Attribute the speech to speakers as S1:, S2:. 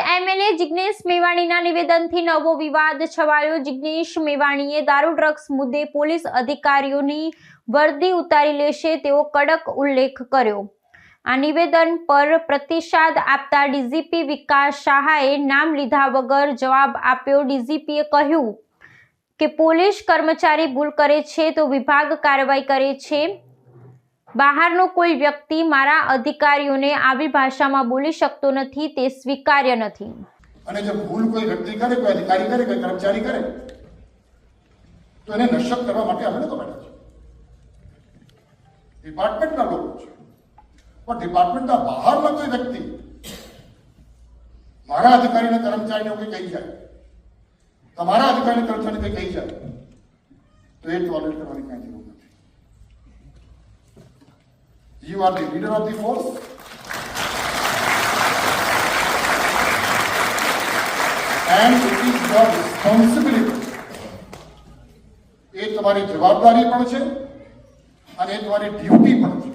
S1: MLA Jignesh મેવાણીના નિવેદનથી નવો વિવાદ છવાયો. જિગ્નેશ મેવાણીએ દારૂ, ડ્રગ્સ મુદ્દે પોલીસ અધિકારીઓની વર્દી ઉતારી લેશે તેવો કડક ઉલ્લેખ કર્યો. આ નિવેદન પર પ્રતિસાદ આપતા ડીજીપી વિકાસ શાહાએ નામ લીધા વગર જવાબ આપ્યો. ડીજીપીએ કહ્યું કે, પોલીસ કર્મચારી ભૂલ કરે છે તો વિભાગ કાર્યવાહી કરે છે. બહારનો કોઈ વ્યક્તિ મારા અધિકારીઓને આવી ભાષામાં બોલી શકતો નથી, તે સ્વીકાર્ય નથી.
S2: અને જો ભૂલ કોઈ વ્યક્તિ કરે, કોઈ અધિકારી કરે, કોઈ કર્મચારી કરે, તો એને નશક કરવા માટે અમે લોકો બેઠા છે. ડિપાર્ટમેન્ટના લોકો છે. પણ ડિપાર્ટમેન્ટના બહારના કોઈ વ્યક્તિ મારા અધિકારીને કર્મચારીને કોઈ કહી જાય, તમારા અધિકારીને કર્મચારીને કહી જાય, તો એ ટોલેટ કરવાની કાંઈ જરૂર નથી. You are the leader of the force and it is your responsibility એ તમારી જવાબદારી પણ છે અને એ તમારી ડ્યુટી પણ છે